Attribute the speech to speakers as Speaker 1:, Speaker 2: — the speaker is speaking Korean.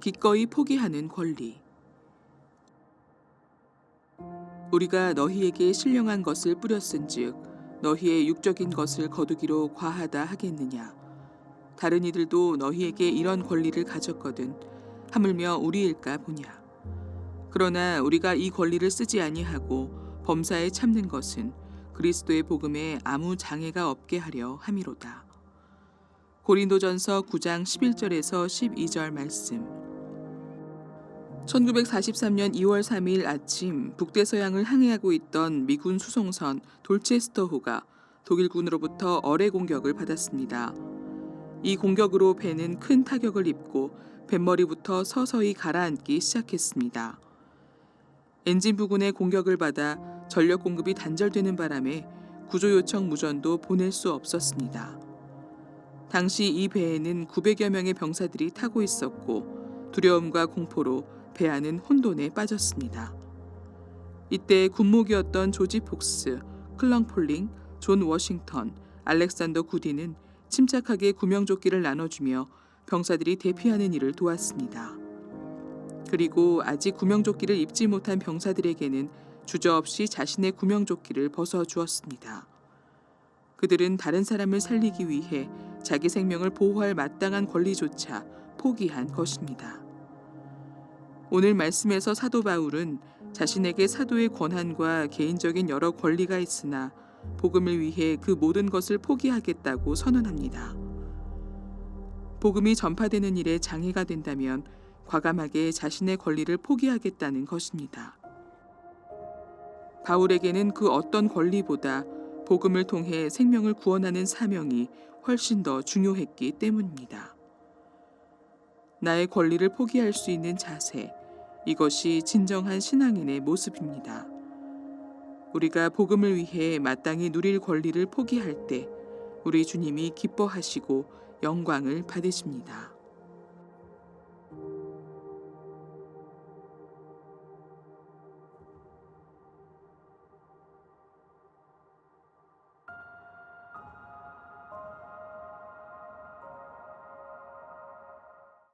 Speaker 1: 기꺼이 포기하는 권리. 우리가 너희에게 신령한 것을 뿌렸은즉 너희의 육적인 것을 거두기로 과하다 하겠느냐? 다른 이들도 너희에게 이런 권리를 가졌거든 하물며 우리일까 보냐? 그러나 우리가 이 권리를 쓰지 아니하고 범사에 참는 것은 그리스도의 복음에 아무 장애가 없게 하려 함이로다. 고린도전서 9장 11절에서 12절 말씀 1943년 2월 3일 아침 북대서양을 항해하고 있던 미군 수송선 돌체스터호가 독일군으로부터 어뢰 공격을 받았습니다. 이 공격으로 배는 큰 타격을 입고 뱃머리부터 서서히 가라앉기 시작했습니다. 엔진 부근의 공격을 받아 전력 공급이 단절되는 바람에 구조 요청 무전도 보낼 수 없었습니다. 당시 이 배에는 900여 명의 병사들이 타고 있었고 두려움과 공포로 배 안은 혼돈에 빠졌습니다. 이때 군목이었던 조지 폭스, 클렁 폴링, 존 워싱턴, 알렉산더 구디는 침착하게 구명조끼를 나눠주며 병사들이 대피하는 일을 도왔습니다. 그리고 아직 구명조끼를 입지 못한 병사들에게는 주저없이 자신의 구명조끼를 벗어 주었습니다. 그들은 다른 사람을 살리기 위해 자기 생명을 보호할 마땅한 권리조차 포기한 것입니다. 오늘 말씀에서 사도 바울은 자신에게 사도의 권한과 개인적인 여러 권리가 있으나 복음을 위해 그 모든 것을 포기하겠다고 선언합니다. 복음이 전파되는 일에 장애가 된다면 과감하게 자신의 권리를 포기하겠다는 것입니다. 바울에게는 그 어떤 권리보다 복음을 통해 생명을 구원하는 사명이 훨씬 더 중요했기 때문입니다. 나의 권리를 포기할 수 있는 자세, 이것이 진정한 신앙인의 모습입니다. 우리가 복음을 위해 마땅히 누릴 권리를 포기할 때 우리 주님이 기뻐하시고 영광을 받으십니다.